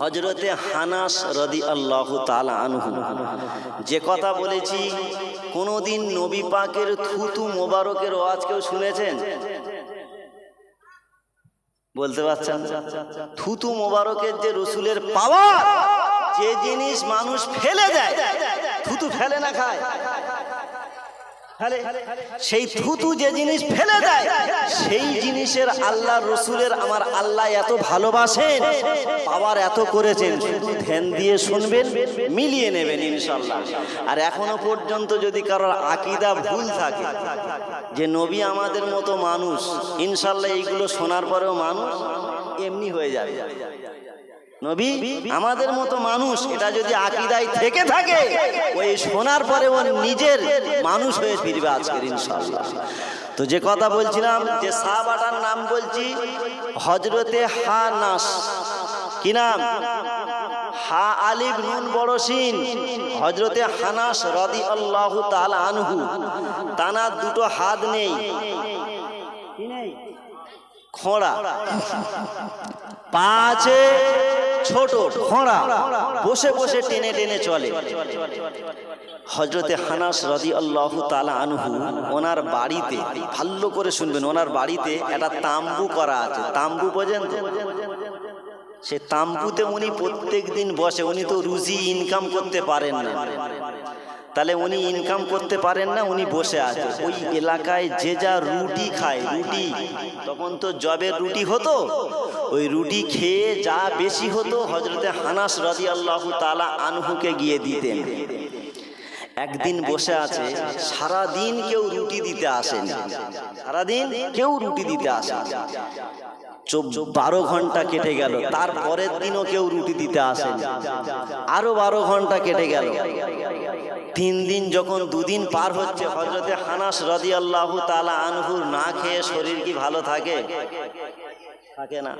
হজরতে হানাস রদি আল্লাহ তালা আনহু। যে কথা বলেছি, কোনোদিন নবী পাকের থুতু মোবারকের ওয়াজ কেউ শুনেছেন? বলতে পারছেন থুতু মোবারকের যে রসুলের পাওয়ার, যে জিনিস মানুষ ফেলে দেয়, থুতু ফেলে না খায়। সেই থুতু যে জিনিস ফেলে দেয়, সেই জিনিসের আল্লাহ রসুলের আমার আল্লাহ এত ভালোবাসেন, পাওয়ার এত করেছেন, শুধু ধ্যান দিয়ে শুনবেন, মিলিয়ে নেবেন ইনশাল্লাহ আর এখনও পর্যন্ত যদি কারোর আকিদা ভুল থাকে, যে নবী আমাদের মতো মানুষ ইনশাল্লাহ এইগুলো শোনার পরেও মানুষ এমনি হয়ে যাবে। নবী আমাদের মতো মানুষ এটা যদি আকিদায় থেকে থাকে ওই শোনার পরে ও নিজের মানুষ হয়ে ফিরবে আজকের ইনশাল্লাহ তো যে কথা বলছিলাম যে সাহাবাটার নাম বলছি হজরতে হা নাস কি নাম? হা আলিফ নুন বড় সিন হজরতে হানাস রদি আল্লাহ তাল আনহু। তানার দুটো হাত নেই। খোঁড়া। পা আছে ছোট খোঁড়া বসে বসে টেনে টেনে চলে। হজরতে হানাস রদি আল্লাহ তালা আনহু ওনার বাড়িতে ভালো করে শুনবেন, ওনার বাড়িতে একটা তাম্বু করা আছে। তাম্বু বোঝেন সে তাম্বুতে উনি প্রত্যেক দিন বসে, উনি তো রুজি ইনকাম করতে পারেন না। তাহলে উনি ইনকাম করতে পারেন না, উনি বসে আছে। ওই এলাকায় যে যা রুটি খায়, রুটি। তখন তো জবের রুটি হতো। ওই রুটি খেয়ে যা বেশি হতো হজরতে হানাস রদি আল্লাহ তালা আনহুকে গিয়ে দিতেন। একদিন বসে আছে সারা দিন কেউ রুটি দিতে আসেন। সারাদিন কেউ রুটি দিতে আসেন। বারো ঘণ্টা কেটে গেল। তার পরের দিনও কেউ রুটি দিতে আসে আরও বারো ঘণ্টা কেটে গেল। তিন দিন যখন দুদিন পার হচ্ছে হজরতে হানাস রদি আল্লাহ তালা আনহুর না খেয়ে শরীর কি ভালো থাকে? থাকে না।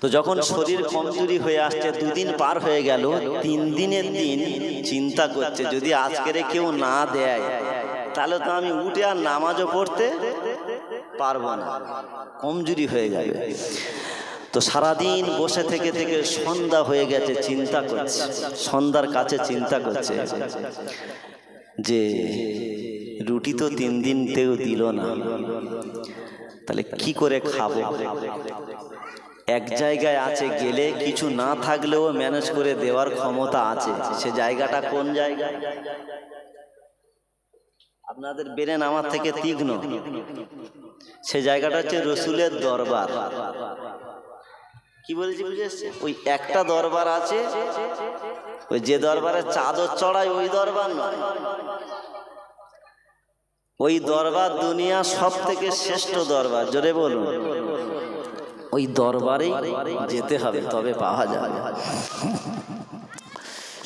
তো যখন শরীর কমজোরি হয়ে আসছে, দুদিন পার হয়ে গেল, তিন দিনের দিন চিন্তা করছে, যদি আজকের কেউ না দেয়, তাহলে তো আমি উঠে আর নামাজও পড়তে পারব না। কমজোরি হয়ে যাবে। তো সারাদিন বসে থেকে থেকে সন্ধ্যা হয়ে গেছে, চিন্তা করছে। সন্ধ্যার কাছে চিন্তা করছে যে রুটি তো তিন দিন দিনতেও দিল না। তাহলে কি করে খাব? এক জায়গায় আছে, গেলে কিছু না থাকলেও ম্যানেজ করে দেওয়ার ক্ষমতা আছে। সে জায়গাটা কোন জায়গা আপনাদের বেরেন আমার থেকে তীক্ষ্ণ। সে জায়গাটা হচ্ছে রসুলের দরবার। কি বলেছি বুঝে? ওই একটা দরবার আছে, ওই যে দরবারে চাদর চড়ায় ওই দরবার ওই দরবার দুনিয়া সব থেকে শ্রেষ্ঠ দরবার, জোরে বলুন। ওই দরবারেই যেতে হবে, তবে পাওয়া যাবে।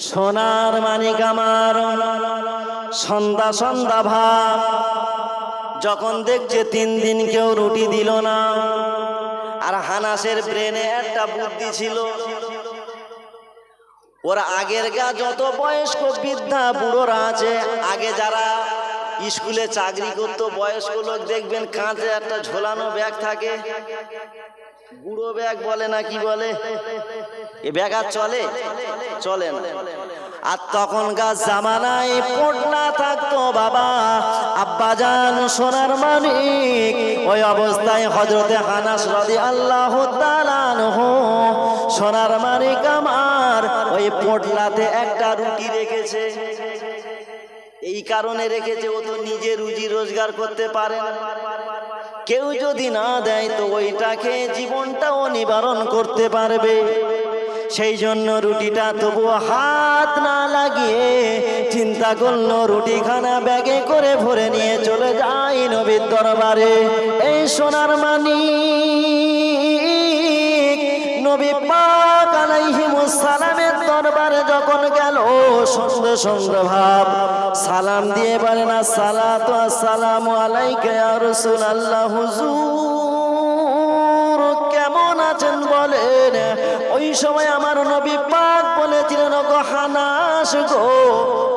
সোনার মানিক আমার। সন্ধ্যা সন্ধ্যা ভাব যখন দেখছে তিন দিন কেউ রুটি দিল না, আর হানাসের ব্রেনে একটা বুদ্ধি ছিল। ওরা আগের গা যত বয়স্ক বৃদ্ধা, বুড়োরা আছে, আগে যারা স্কুলে চাকরি করতো, বয়স্ক লোক দেখবেন কাঁচে একটা ঝোলানো ব্যাগ থাকে। বুড়ো ব্যাগ বলে না কি বলে? এ ব্যাগ আর চলে? চলে না। আর তখনকার জামানায় পটনা থাকতো বাবা। আব্বাজান সোনার মানিক, ওই অবস্থায় হজরতে হানাস রদি আল্লাহ সোনার মানিক আমার ওই পটলাতে একটা রুটি রেখেছে। এই কারণে রেখেছে, ও তো নিজে রুজি রোজগার করতে পারে না। কেউ যদি না দেয় তো ওইটাকে জীবনটাও নিবারণ করতে পারবে। সেই জন্য রুটিটা তবুও হাত না লাগিয়ে চিন্তা করল, রুটিখানা ব্যাগে করে ভরে নিয়ে চলে যাই নবীর দরবারে। এই সোনার মানি নবী পাক আলাইহিমুস সালামের দরবারে যখন গেল, সঙ্গে সঙ্গে ভাব, সালাম দিয়ে বলে, না, সালাতু আসসালামু আলাইকা ইয়া রাসূলুল্লাহ, হুজুর, কেমন আছেন বলেন? ওই সময় আমার নবী পাক বলেছিলেন গো হানাস গো,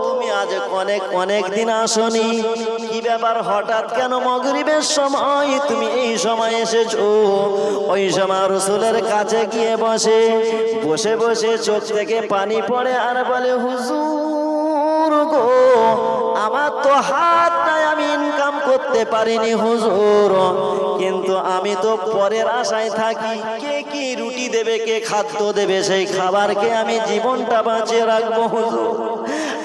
তুমি আজ অনেক অনেক দিন আসনি। ব্যাপার হঠাৎ কেন মগরিবের সময় তুমি এই সময় এসেছ? ওই সময় রসুলের কাছে গিয়ে বসে বসে বসে চোখ থেকে পানি পড়ে আর বলে, হুজুর গো, আমার তো হাত নাই, আমি ইনকাম করতে পারিনি হুজুর। কিন্তু আমি তো পরের আশায় থাকি, কে কি রুটি দেবে, কে খাদ্য দেবে, সেই খাবারকে আমি জীবনটা বাঁচিয়ে রাখব হুজুর।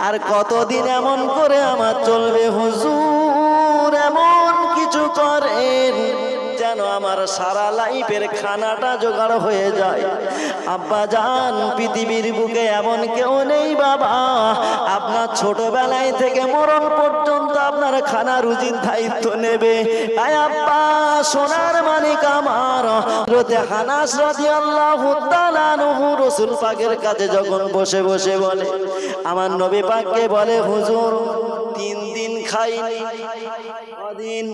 আর কতদিন এমন করে আমার চলবে হুজুর? এমন কিছু করেন যেন আমার সারা লাইফের খানাটা জোগাড় হয়ে যায়। আব্বা জান পৃথিবীর বুকে এমন কেউ নেই বাবা। আপনার ছোটবেলায় থেকে মরণ পর্যন্ত আপনার খানা রুজির দায়িত্ব নেবে। আব্বা, সোনার মালিক আমার। রোতে হানাস তাআলা আনহু রাসূল পাকের কাছে যখন বসে বসে বলে, আমার নবী পাককে বলে, হুজুর, তিন দিন খাইনি। কদিন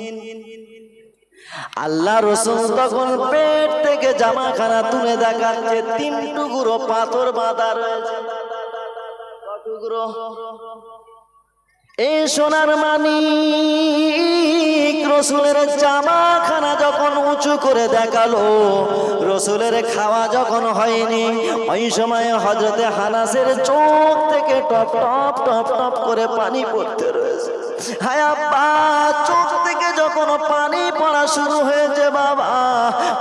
আল্লাহ রসুল তখন পেট থেকে জামাখানা তুলে দেখাচ্ছে, তিন টুকরো পাথর বাঁধা রয়েছে। এই সোনার মানি রসুলের জামাখানা যখন উঁচু করে দেখাল, রসুলের খাওয়া যখন হয়নি, ওই সময় হজরতে হানাসের চোখ থেকে টপ টপ টপ টপ করে পানি পড়তে রয়েছে। হায় আব্বা, চোখ থেকে যখন পানি পড়া শুরু হয়েছে বাবা,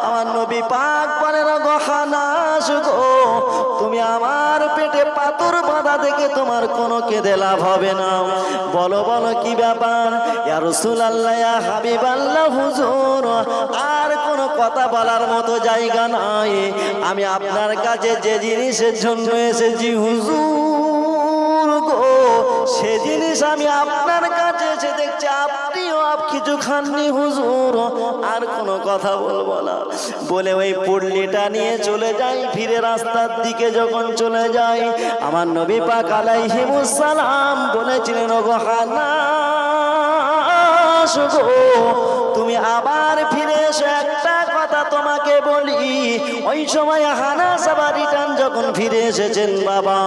আমার নবী পাক বলেন গো হানাস গো, তুমি আমার পেটে পাথর বাঁধা দেখে তোমার কোনো কেঁদে লাভ হবে না। বলো বলো, কি ব্যাপার? ইয়া রাসূলুল্লাহ, ইয়া হাবিবাল্লাহ, হুজুর, আর কোনো কথা বলার মতো জায়গা নাই। আমি আপনার কাছে যে জিনিসের জন্য এসেছি, হুজুর। সে জিনিস আমি আপনার কাছে এসে দেখছি। আপনিও আপ কিছু খাননি, হুজুর। আর কোনো কথা বলব না। বলে ওই পুডলিটা নিয়ে চলে যাই, ফিরে রাস্তার দিকে যখন চলে যাই, আমার নবী পাক আলাইহিমুস সালাম বলেছিলেন, ওগো হানাস গো, তুমি আবার ফিরে এসো, একটা কথা তোমাকে বলি। ওই সময় হানাস আবার রিটার্ন যখন ফিরে এসেছেন বাবা,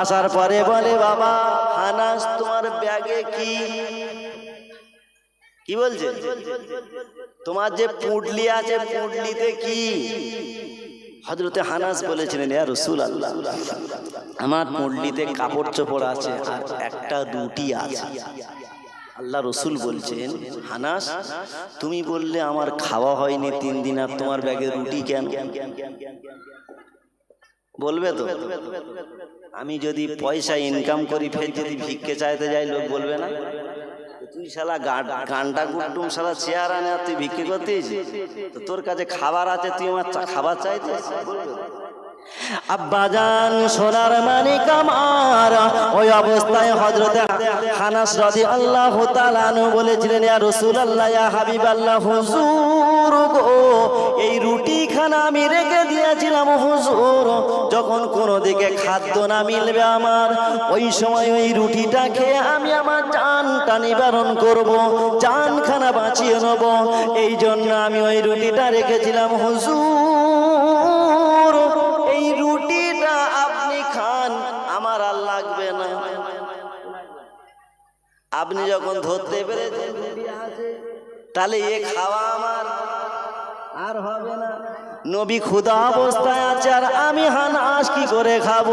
আসার পরে বলে, বাবা, হানাস তোমার ব্যাগে কি? কি বলছে? তোমার যে পুডলি আছে পুডলিতে কি? হজরতে হানাস বলেছিলেন, ইয়া রসুল আল্লাহ আমার পুডলিতে কাপড় চোপড় আছে আর একটা রুটি আছে। আল্লাহ রসুল বলছেন হানাস তুমি বললে আমার খাওয়া হয়নি তিন দিন আর তোমার ব্যাগে রুটি কেন? বলবে তো? আমি যদি পয়সা ইনকাম করি ফের যদি ভিক্ষে চাইতে যাই লোক বলবে না? তুই শালা গানটা কুটুম শালা চেয়ার আনে আর তুই ভিক্ষে করতে তো তোর কাছে খাবার আছে তুই আমার খাবার চাইতে? আব্বাজান সোনার মানিক আমার। ওই অবস্থায় হজরতে হানাস রাদি আল্লাহ তালানু বলেছিলেন, ইয়া রাসূলুল্লাহ, ইয়া হাবিবাল্লাহ, হুজুর গো, এই রুটি খানা আমি রেখে দিয়েছিলাম, হুজুর। যখন কোনো দিকে খাদ্য না মিলবে আমার, ওই সময় ওই রুটিটা খেয়ে আমি আমার জানটা নিবারণ করব জান খানা বাঁচিয়ে নেব। এই জন্য আমি ওই রুটিটা রেখেছিলাম, হুজুর। আপনি যখন ধরতে পেরেছেন তাহলে এ খাওয়া আমার। আর হবে না। নবী ক্ষুদা অবস্থায় আছে আর আমি হানাস কি করে খাব।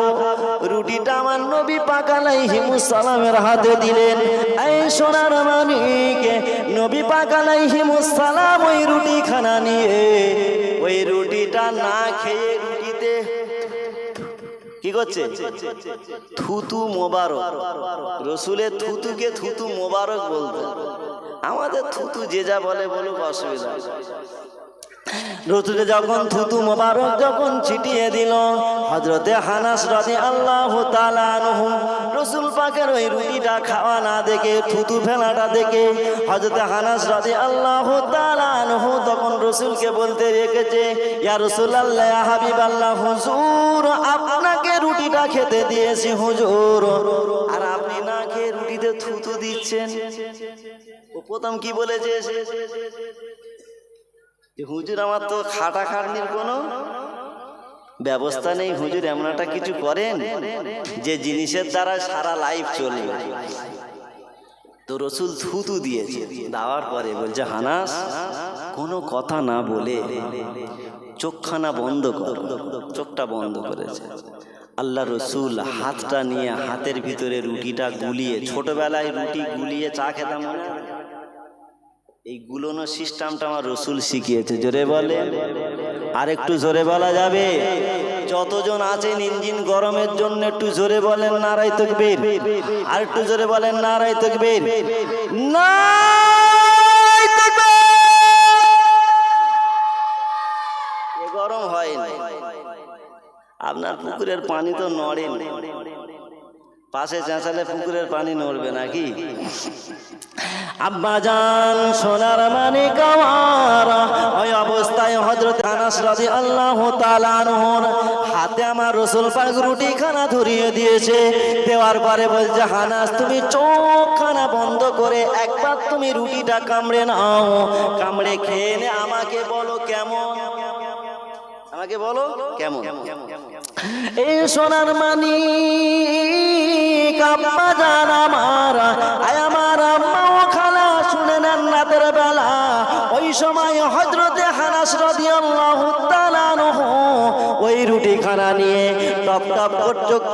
রুটিটা আমার নবী পাকালাই হিমুসালামের হাতে দিলেন। এই সোনার মানিক নবী পাকালাই হিমুসালাম ওই রুটি খানা নিয়ে ওই রুটিটা না খেয়ে কি করছে? থুতু মোবারক। রসুলের থুতুকে থুতু মোবারক বলতো আমাদের থুতু যে যা বলে বলুক অসুবিধা। রসুলে যখন থুতু মোবারক যখন ছিটিয়ে দিল হজরতে হানাস রাজি আল্লাহ তালানহু রসুল পাকের ওই রুটিটা খাওয়া না দেখে, থুতু ফেলাটা দেখে হজরতে হানাস রাজি আল্লাহ তালানহু তখন রসুলকে বলতে রেখেছে, ইয়া রসুল আল্লাহ হাবিব আল্লাহ হুজুর, আপনাকে রুটিটা খেতে দিয়েছি, হুজুর। আর আপনি না খেয়ে রুটিতে থুতু দিচ্ছেন? প্রথম কি বলেছে? হুজুর আমার তো খাটা খাটনির কোনো ব্যবস্থা নেই। হুজুর এমন একটা কিছু করেন যে জিনিসের দ্বারা সারা লাইফ চলবে। তো রসুল থুতু দিয়েছে। দেওয়ার পরে বলছে, হানাস, কোনো কথা না বলে চোখখানা বন্ধ কর। চোখটা বন্ধ করেছে। আল্লাহ রসুল হাতটা নিয়ে হাতের ভিতরে রুটিটা গুলিয়ে, ছোটবেলায় রুটি গুলিয়ে চা খেতাম? এই গুলোনো সিস্টেমটা আমার রসুল শিখিয়েছে। জোরে বলে। আর একটু জোরে বলা যাবে। যতজন আছেন ইঞ্জিন গরমের জন্য একটু জোরে বলেন নারাই তকবীর। আর একটু জোরে বলেন নারাই তকবীর! এ গরম হয় না। আপনার পুকুরের পানি তো নড়ে পাশে চেঁচালে পুকুরের পানি নড়বে নাকি? আব্বাজান সোনার মানে ওই অবস্থায় হজরত আনাস রাজি আল্লাহ হাতে আমার রসুল পাক রুটি খানা ধরিয়ে দিয়েছে। দেওয়ার পরে বলছে, হানাস, তুমি চোখ খানা বন্ধ করে একবার তুমি রুটিটা কামড়ে নাও। কামড়ে খেয়ে নে, আমাকে বলো কেমন? আমাকে বলো কেমন? এ সোনার মানি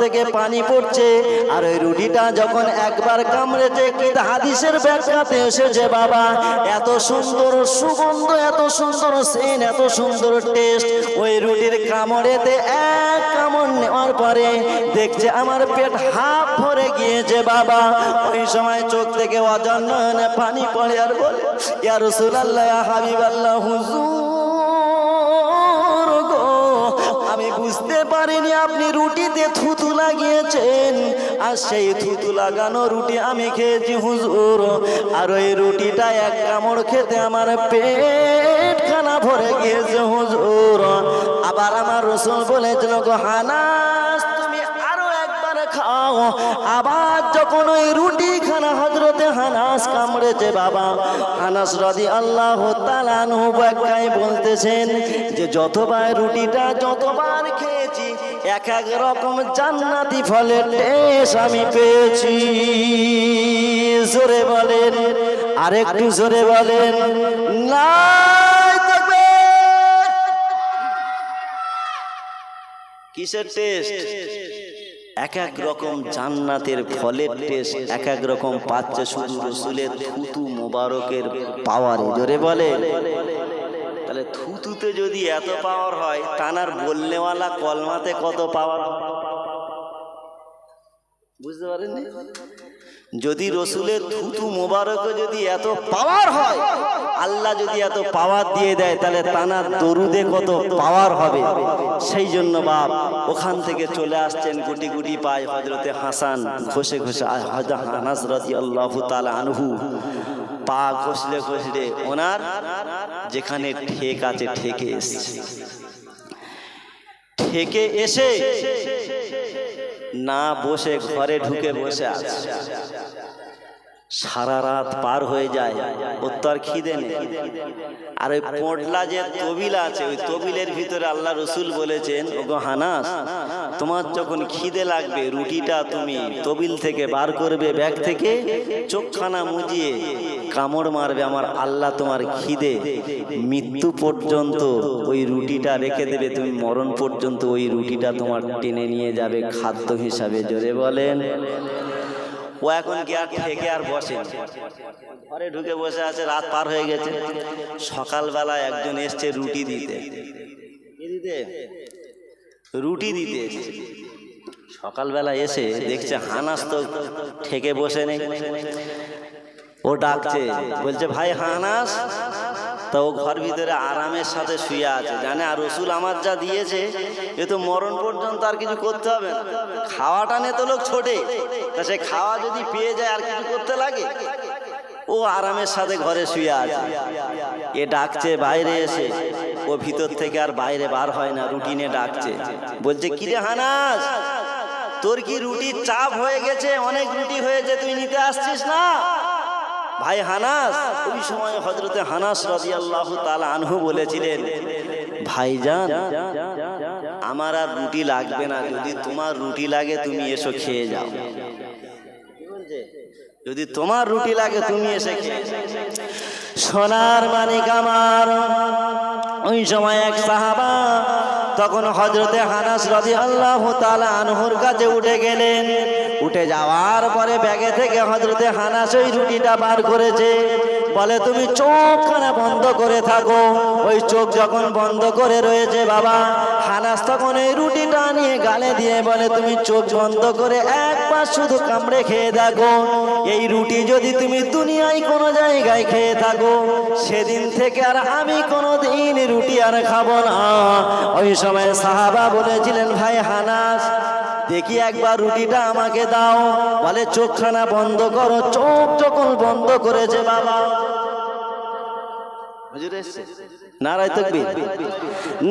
থেকে পানি পড়ছে। আর ওই রুটিটা যখন একবার কামড়েছে হাদিসের এসেছে, বাবা, এত সুন্দর সুগন্ধ, এত সুন্দর সেন, এত সুন্দর টেস্ট ওই রুটির কামড়েতে এক কামড় নেওয়ার পরে দেখছে আমার পেট হাফ ভরে গিয়েছে, বাবা। ওই সময় চোখ থেকে অজন্য পানি পড়ে আর বলে, ইয়া রাসূলুল্লাহ, ইয়া হাবিবাল্লাহ, হুজুর। পারিনি, আপনি রুটিতে থুতু লাগিয়েছেন। আর সেই থুতু লাগানো রুটি আমি খেয়েছি, হুজুর। আর ওই রুটিটা এক কামড় খেতে আমার পেট খানা ভরে গিয়েছে, হুজুর। আবার আমার রসুল বলেছিল, গো হানাস, তুমি আরও একবার খাও। আবার যখন ওই রুটি খানা হজরতে হানাস কামড়েছে, বাবা, হানাস রদি আল্লাহ তালানু ব্যাখ্যায় বলতেছেন যে, যতবার রুটিটা, যতবার খেয়েছি এক এক রকম জান্নাতি ফলের টেস্ট আমি পেয়েছি। জোরে বলেন, আরেকটু জোরে বলেন না কিসের টেস্ট? এক এক রকম জান্নাতের ফলের টেস্ট, এক এক রকম পাচ্ছে শুধু রসুলের থুতু মোবারকের পাওয়ারে জোরে বলে থুতুতে যদি এত পাওয়ার হয় টানার বললেওয়ালা কলমাতে কত পাওয়ার বুঝতে পারেন যদি রসুলের থুতু মোবারকে যদি এত পাওয়ার হয়, আল্লাহ যদি এত পাওয়ার দিয়ে দেয়, তাহলে তানার দরুদে কত পাওয়ার হবে? সেই জন্য বাপ, ওখান থেকে চলে আসছেন গুটি গুটি পায় হজরতে হাসান, ঘষে ঘষে রাজি আল্লাহ তালা আনহু। পা ঘষলে ঘষলে ওনার যেখানে ঠেক আছে, ঠেকে এসছে। ঠেকে এসে না বসে, ঘরে ঢুকে বসে আছে। সারা রাত পার হয়ে যায় ওর তো আর খিদে নেই। আর ওই পোটলা যে তবিল আছে, ওই তবিলের ভিতরে আল্লাহ রসুল বলেছেন, ওগো হানাস তোমার যখন খিদে লাগবে, রুটিটা তুমি তবিল থেকে বার করবে ব্যাগ থেকে, চোখখানা মুজিয়ে কামড় মারবে আমার আল্লাহ তোমার খিদে। মৃত্যু পর্যন্ত ওই রুটিটা রেখে দেবে, তুমি মরণ পর্যন্ত ওই রুটিটা তোমার টেনে নিয়ে যাবে খাদ্য হিসাবে, জোরে বলেন। ও এখন কি আর থেকে আর বসে ঘরে ঢুকে বসে আছে, রাত পার হয়ে গেছে। সকালবেলা একজন এসছে রুটি দিতে? রুটি দিতে সকালবেলা এসে দেখছে হানাস তো ঠেকে বসে নেই। ও ডাকছে বলছে ভাই হানাস তা ও ঘর ভিতরে আরামের সাথে শুয়ে আছে। জানে আর রসুল আমার যা দিয়েছে এ তো মরণ পর্যন্ত আর কিছু করতে হবে না। খাওয়াটা নিয়ে তো লোক ছোটে তা সে খাওয়া যদি পেয়ে যায় আর কিছু করতে লাগে? ও আরামের সাথে ঘরে শুয়ে আছে। এ ডাকছে বাইরে এসে ও ভিতর থেকে আর বাইরে বার হয় না, রুটিনে ডাকছে। বলছে কিরে হানাস? তোর কি রুটির চাপ হয়ে গেছে? অনেক রুটি হয়েছে, তুই নিতে আসছিস না? ভাই হানাস, ওই সময় হজরতে হানাস রাজি আল্লাহ তালা আনহু বলেছিলেন, ভাইজান, আমার আর রুটি লাগবে না, যদি তোমার রুটি লাগে তুমি এসো খেয়ে যাও। যদি তোমার রুটি লাগে তুমি এসে খেয়ে। সোনার মানিক আমার ওই সময় এক সাহাবা তখন হজরতে হানাস রাজি আল্লাহ তালা আনহুর কাছে উঠে গেলেন। উঠে যাওয়ার পরে ব্যাগে থেকে হজরতে হানাস ওই রুটিটা বার করেছে। বলে, তুমি চোখখানা বন্ধ করে থাকো। ওই চোখ যখন বন্ধ করে রয়েছে বাবা, হানাস তখন এই রুটিটা নিয়ে গালে দিয়ে বলে, তুমি চোখ বন্ধ করে একবার শুধু কামড়ে খেয়ে থাকো এই রুটি যদি তুমি দুনিয়ায় কোনো জায়গায় খেয়ে থাকো, সেদিন থেকে আর আমি কোনো দিন রুটি আর খাব না। ওই সময় সাহাবা বলেছিলেন, ভাই হানাস দেখি একবার রুটিটা আমাকে দাও। বলে, চোখখানা বন্ধ করো, চোখ যখন বন্ধ করেছে বাবা? নারায় তকবীর।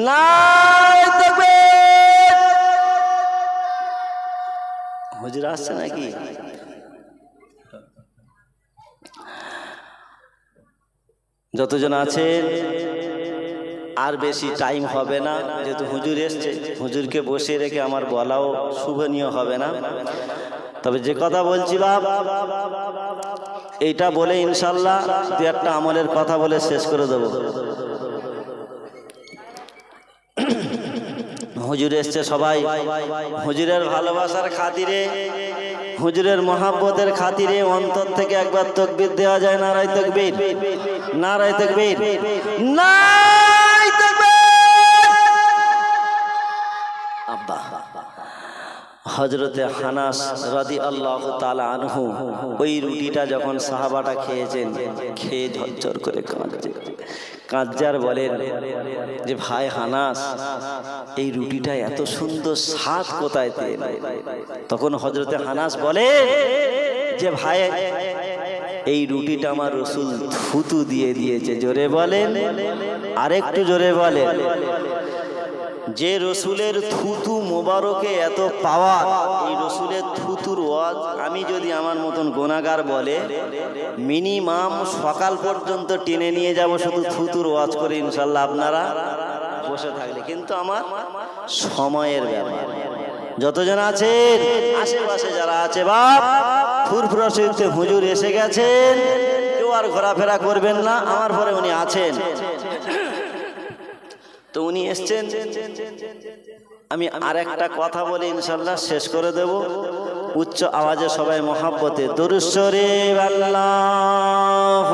নারায় তকবীর! হুজুর আসছে নাকি? যতজন আছেন আর বেশি টাইম হবে না। যেহেতু হুজুর এসছে, হুজুরকে বসিয়ে রেখে আমার বলাও শুভনীয় হবে না। তবে যে কথা বলছি বাপ, এইটা বলে ইনশাল্লাহ দু একটা আমলের কথা বলে শেষ করে দেবো। হুজুর এসছে সবাই। হুজুরের ভালোবাসার খাতিরে, হুজুরের মহাব্বতের খাতিরে অন্তর থেকে একবার তকবির দেওয়া যায়, নারায় তকবির। নারায় তকবির। নারায় হজরতে হানাস রাদি আল্লাহ তালা আনহু ওই রুটিটা যখন সাহাবাটা খেয়েছেন, খেয়ে ঝরঝর করে কাঁদছে। কাঁদজার বলেন যে, ভাই হানাস, এই রুটিটা এত সুন্দর স্বাদ কোথায় পেয়ে তখন হজরতে হানাস বলে, যে, ভাই, এই রুটিটা আমার রসুল থুতু দিয়ে দিয়েছে। জোরে বলেন, আরেকটু জোরে বলেন যে রসুলের থুতু মোবারকে এত পাওয়ার, এই রসুলের থুতুর ওয়াজ আমি যদি আমার মতন গোনাগার বলে, মিনিমাম সকাল পর্যন্ত টেনে নিয়ে যাব শুধু থুতুর ওয়াজ করে ইনশাল্লাহ আপনারা বসে থাকলে। কিন্তু আমার সময়ের ব্যাপার। যতজন আছেন, আশেপাশে যারা আছে বাপ, ফুরফুরা হুজুর এসে গেছেন, কেউ আর ঘোরাফেরা করবেন না, আমার পরে উনি আছেন। তো উনি এসছেন, আমি আর একটা কথা বলে ইনশাল্লাহ শেষ করে দেব। উচ্চ আওয়াজে সবাই মহাব্বতে দরুশ্বরে আল্লাহ